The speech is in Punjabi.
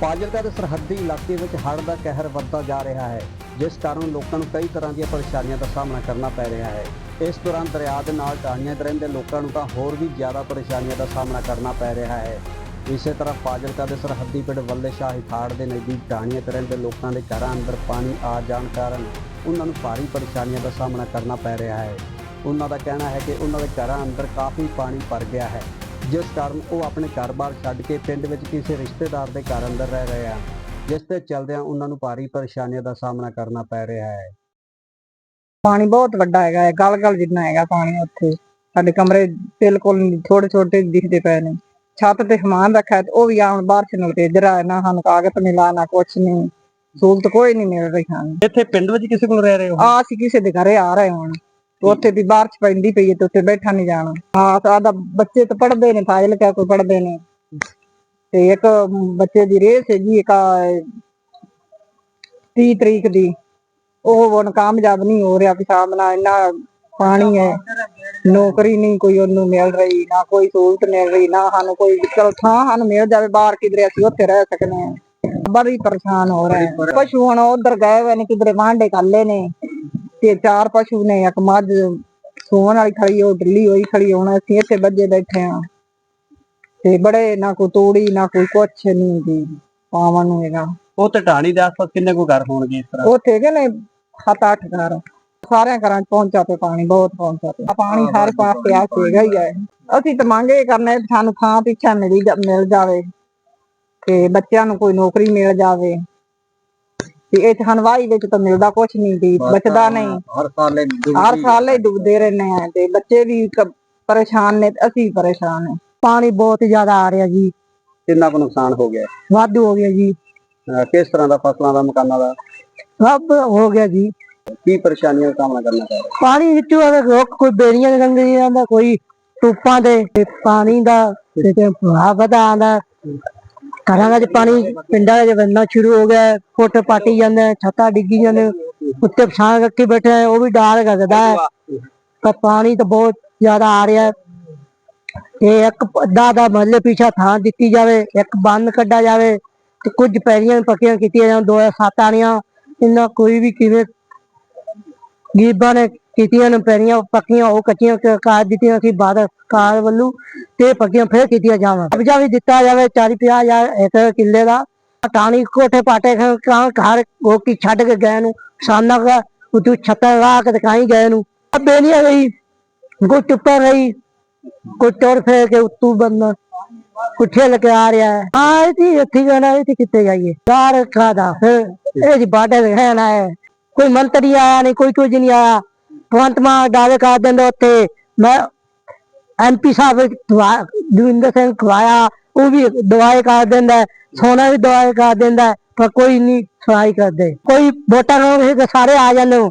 ਫਾਜ਼ਿਲਕਾ ਦੇ ਸਰਹੱਦੀ ਇਲਾਕੇ ਵਿੱਚ ਹੜ੍ਹ ਦਾ ਕਹਿਰ ਵੱਧਦਾ ਜਾ ਰਿਹਾ ਹੈ, ਜਿਸ ਕਾਰਨ ਲੋਕਾਂ ਨੂੰ ਕਈ ਤਰ੍ਹਾਂ ਦੀਆਂ ਪਰੇਸ਼ਾਨੀਆਂ ਦਾ ਸਾਹਮਣਾ ਕਰਨਾ ਪੈ ਰਿਹਾ ਹੈ। ਇਸ ਦੌਰਾਨ ਦਰਿਆ ਦੇ ਨਾਲ ਟਾਹਣੀਆਂ ਦੇ ਰਹਿੰਦੇ ਲੋਕਾਂ ਨੂੰ ਤਾਂ ਹੋਰ ਵੀ ਜ਼ਿਆਦਾ ਪਰੇਸ਼ਾਨੀਆਂ ਦਾ ਸਾਹਮਣਾ ਕਰਨਾ ਪੈ ਰਿਹਾ ਹੈ। ਇਸੇ ਤਰ੍ਹਾਂ ਫਾਜ਼ਿਲਕਾ ਦੇ ਸਰਹੱਦੀ ਪਿੰਡ ਵੱਲੇ ਸ਼ਾਹੀ ਥਾੜ ਦੇ ਨਜ਼ਦੀਕ ਟਾਹਣੀਆਂ 'ਤੇ ਰਹਿੰਦੇ ਲੋਕਾਂ ਦੇ ਘਰਾਂ ਅੰਦਰ ਪਾਣੀ ਆ ਜਾਣ ਕਾਰਨ ਉਹਨਾਂ ਨੂੰ ਭਾਰੀ ਪਰੇਸ਼ਾਨੀਆਂ ਦਾ ਸਾਹਮਣਾ ਕਰਨਾ ਪੈ ਰਿਹਾ ਹੈ। ਉਹਨਾਂ ਦਾ ਕਹਿਣਾ ਹੈ ਕਿ ਉਹਨਾਂ ਦੇ ਘਰਾਂ ਅੰਦਰ ਕਾਫੀ ਪਾਣੀ ਭਰ ਗਿਆ ਹੈ। ਜਿਸ ਕਾਰਨ ਉਹ ਆਪਣੇ ਘਰ-ਬਾਰ ਛੱਡ ਕੇ ਪਿੰਡ ਵਿੱਚ ਕਿਸੇ ਰਿਸ਼ਤੇਦਾਰ ਦੇ ਘਰ ਅੰਦਰ ਰਹਿ ਰਹੇ ਹਨ ਜਿਸ ਤੇ ਚਲਦਿਆਂ ਉਹਨਾਂ ਨੂੰ ਭਾਰੀ ਪਰੇਸ਼ਾਨੀਆਂ ਦਾ ਸਾਹਮਣਾ ਕਰਨਾ ਪੈ ਰਿਹਾ ਹੈ। ਪਾਣੀ ਬਹੁਤ ਵੱਡਾ ਹੈਗਾ ਹੈ ਗਲ ਗਲ ਜਿੰਨਾ ਹੈਗਾ ਪਾਣੀ ਉੱਥੇ। ਸਾਡੇ ਕਮਰੇ ਬਿਲਕੁਲ ਥੋੜੇ ਛੋਟੇ ਦਿਖਦੇ ਪਏ ਨੇ। ਛੱਤ ਤੇ ਸਮਾਨ ਰੱਖਿਆ ਉਹ ਵੀ ਆਉਣ ਬਾਹਰ ਚ ਤੇ ਆ ਨਾ ਸਾਨੂੰ ਕਾਗਜ਼ ਮਿਲਾ ਨਾ ਕੁਛ ਨਹੀਂ। ਸਹੂਲਤ ਕੋਈ ਨਹੀਂ ਮਿਲ ਰਹੀ ਸਾਨੂੰ। ਇੱਥੇ ਪਿੰਡ ਵਿੱਚ ਕਿਸੇ ਕੋਲ ਰਹਿ ਰਹੇ ਹੋ? ਆ ਅਸੀਂ ਕਿਸੇ ਦੇ ਘਰੇ ਆ ਰਹੇ ਹਾਂ ਉੱਥੇ ਵੀ ਬਾਰਿਸ਼ ਪੈਂਦੀ ਪਈ ਹੈ ਤੇ ਉੱਥੇ ਬੈਠਾ ਨਹੀਂ ਜਾਣਾ। ਹਾਂ ਸਾਡਾ ਬੱਚੇ ਤਾਂ ਪੜ੍ਹਦੇ ਨੇ, ਫਾਜ਼ਿਲ ਕਿਆ ਕੋਈ ਪੜ੍ਹਦੇ ਨੇ। ਤੇ ਇੱਕ ਬੱਚੇ ਦੀ ਰੇਸ ਹੈਗੀ ਇੱਕ 30 ਤਰੀਕ ਦੀ। ਉਹ ਹੁਣ ਕਾਮਯਾਬ ਨਹੀਂ ਹੋ ਰਿਹਾ ਵੀ ਸਾਹਮਣਾ ਇੰਨਾ ਪਾਣੀ ਹੈ। ਨੌਕਰੀ ਨਹੀਂ ਕੋਈ ਉਹਨੂੰ ਮਿਲ ਰਹੀ, ਨਾ ਕੋਈ ਸਹੂਲਤ ਮਿਲ ਰਹੀ, ਨਾ ਸਾਨੂੰ ਕੋਈ ਚਲੋ ਥਾਂ ਸਾਨੂੰ ਮਿਲ ਜਾਵੇ ਬਾਹਰ ਕਿਧਰੇ ਅਸੀਂ ਉੱਥੇ ਰਹਿ ਸਕਨੇ ਹਾਂ। ਬੜੀ ਪਰੇਸ਼ਾਨ ਹੋ ਰਹੇ ਪਸ਼ੂ ਹੁਣ ਉਧਰ ਗਏ ਹੋਏ ਨੇ, ਕਿਧਰੇ ਵਾਂਡੇ ਕੱਲੇ ਨੇ। ਤੇ ਚਾਰ ਪਸ਼ੂ ਨੇ ਇੱਕ ਮੱਝ ਸੋਣ ਵਾਲੀ ਖੜੀ ਉਹ ਢਿੱਲੀ ਹੋਈ ਖੜੀ ਹੁਣ ਅਸੀਂ ਇੱਥੇ ਬੱਜੇ ਬੈਠੇ ਆ ਤੇ ਬੜੇ ਨਾ ਕੋਈ ਤੋੜੀ ਨਾ ਕੋਈ ਕੁਛ ਨਹੀਂ ਜੀ ਪਾਵਨ ਨੂੰ ਹੈਗਾ। ਉਹ ਤੇ ਢਾਣੀ ਦੇ ਆਸ-ਪਾਸ ਕਿੰਨੇ ਕੋ ਘਰ ਹੋਣਗੇ ਇਸ ਤਰ੍ਹਾਂ? ਉੱਥੇ ਹੈਗੇ ਨੇ ਸੱਤ ਅੱਠ ਘਰ। ਸਾਰਿਆਂ ਘਰਾਂ ਚ ਪਹੁੰਚਾ ਤੇ ਪਾਣੀ ਬਹੁਤ ਪਹੁੰਚਾ ਤੇ। ਪਾਣੀ ਹਰ ਪਾਸੇ ਆ ਹੈਗਾ ਹੀ ਹੈ ਅਸੀਂ ਤਾਂ ਮੰਗ ਕਰਨੇ ਸਾਨੂੰ ਥਾਂ ਪਿੱਛਾ ਮਿਲੀ ਜਾ- ਮਿਲ ਜਾਵੇ। ਤੇ ਬੱਚਿਆਂ ਨੂੰ ਕੋਈ ਨੌਕਰੀ ਮਿਲ ਜਾਵੇ। ਤੇ ਇਹ ਹਨਵਾਈ ਵਿੱਚ ਤਾਂ ਮਿਲਦਾ ਕੁਛ ਨਹੀਂ ਦੀ ਬਚਦਾ ਨਹੀਂ। ਹਰ ਸਾਲ ਹਰ ਸਾਲ ਹੀ ਡੁੱਬਦੇ ਰਹਿੰਦੇ ਆ ਤੇ ਬੱਚੇ ਵੀ ਕ- ਪਰੇਸ਼ਾਨ ਨੇ ਤੇ ਅਸੀਂ ਵੀ ਪਰੇਸ਼ਾਨ ਹਾਂ। ਪਾਣੀ ਬਹੁਤ ਜ਼ਿਆਦਾ ਆ ਰਿਹਾ ਜੀ। ਕਿੰਨਾ ਕੁ ਨੁਕਸਾਨ ਹੋ ਗਿਆ? ਵਾਧੂ ਹੋ ਗਿਆ ਜੀ। ਅਹ ਕਿਸ ਤਰ੍ਹਾਂ ਦਾ ਫਸਲਾਂ ਦਾ ਮਕਾਨਾਂ ਦਾ? ਸਭ ਹੋ ਗਿਆ ਜੀ। ਕੀ ਪਰੇਸ਼ਾਨੀਆਂ ਦਾ ਸਾਹਮਣਾ ਕਰਨਾ ਪੈ ਰਿਹਾ? ਪਾਣੀ ਵਿੱਚੋਂ ਆਵੇ ਰੁੱਖ ਕੋਈ ਲੰਗੀਆਂ ਦਾ ਕੋਈ ਟੂਪਾਂ ਦੇ ਤੇ ਪਾਣੀ ਦਾ ਤੇ ਭਰਾ ਵਧਾ ਆਂਦਾ ਘਰਾਂ ਵਿੱਚ ਪਾਣੀ ਪਿੰਡਾਂ ਵਿੱਚ ਵੰਨਾ ਸ਼ੁਰੂ ਹੋ ਗਿਆ ਫੁੱਟ ਪਾਟੀ ਜਾਂਦੇ ਛੱਤਾਂ ਡਿੱਗੀ ਜਾਂਦੇ ਉੱਤੇ ਪਛਾਣ ਰੱਖੀ ਬੈਠੇ ਹੈ, ਉਹ ਵੀ ਡਾਲ ਕਰਦਾ ਹੈ। ਪਰ ਪਾਣੀ ਤਾਂ ਬਹੁਤ ਜ਼ਿਆਦਾ ਆ ਰਿਹਾ ਹੈ। ਤੇ ਇੱਕ ਅੱਧਾ ਦਾ ਮਹੱਲੇ ਪਿੱਛਾ ਥਾਂ ਦਿੱਤੀ ਜਾਵੇ ਇੱਕ ਬੰਨ ਕੱਢਾ ਜਾਵੇ ਤੇ ਕੁਝ ਪੈਰੀਆਂ ਪੱਕੀਆਂ ਕੀਤੀਆਂ ਜਾਣ 2007 ਆਣੀਆਂ ਇਹਨਾਂ ਕੋਈ ਵੀ ਕਿਵੇਂ ਗਰੀਬਾਂ ਨੇ ਕੀਤੀਆਂ ਨੂੰ ਪੈਰੀਆਂ ਪੱਕੀਆਂ, ਉਹ ਕੱਚੀਆਂ ਕ- ਕਰ ਦਿੱਤੀਆਂ ਸੀ ਬਾਦਲ ਕਾਰ ਵੱਲੋਂ ਤੇ ਪੱਕੀਆਂ ਫੇਰ ਕੀਤੀਆਂ ਜਾਵਾਂ। ਕਬਜ਼ਾ ਵੀ ਦਿੱਤਾ ਜਾਵੇ 40 50 ਹਜ਼ਾਰ ਕਿੱਲੇ ਦਾ। ਟਾਣੀ ਕੋਠੇ ਪਾਟੇ ਕਾਂ ਘਰ ਉਹ ਛੱਡ ਕੇ ਗਏ ਨੂੰ ਸਾਨਾ ਦਾ ਉਤੋਂ ਛੱਤਾਂ ਲਾ ਕੇ ਦਿਖਾਈ ਗਏ ਨੂੰ। ਅੱਬੇ ਨਹੀਂ ਗਈ ਕੋਈ ਟੁੱਪਾ ਰਹੀ ਕੋਈ ਟੁਰ ਫੇਰ ਕੇ ਉੱਤੋਂ ਬੰਦਾ ਕੋਈ ਠੇਲ ਆ ਰਿਹਾ। ਹੈ ਹਾਂ ਇਹ ਤੇ ਇੱਥੇ ਜਾਣਾ ਇਹ ਕਿੱਥੇ ਜਾਈਏ। ਕਾਰ ਖਾਦਾ ਫਿਰ ਇਹ ਜੀ ਬਾਡੇ ਰਹਿਣਾ ਹੈ। ਕੋਈ ਮੰਤਰੀ ਆਇਆ ਨਹੀਂ, ਕੋਈ ਕੁਝ ਨਹੀਂ ਆਇਆ। ਭਗਵੰਤ ਮਾਨ ਦਾਅਵੇ ਕਰ ਦਿੰਦਾ ਉੱਥੇ। ਮੈਂ ਐਮਪੀ ਸਾਹਿਬ ਦਵਾ- ਦਵਿੰਦਰ ਸਿੰਘ ਖਵਾਇਆ, ਉਹ ਵੀ ਦਵਾਈ ਕਰ ਦਿੰਦਾ ਸੋਨਾ ਵੀ ਦਵਾਈ ਕਰ ਦਿੰਦਾ ਪਰ ਕੋਈ ਨਹੀਂ ਸੁਣਾਈ ਕਰਦੇ। ਕੋਈ ਵੋਟਾਂ ਨੂੰ ਤਾਂ ਸਾਰੇ ਆ ਜਾਂਦੇ ਹੋ।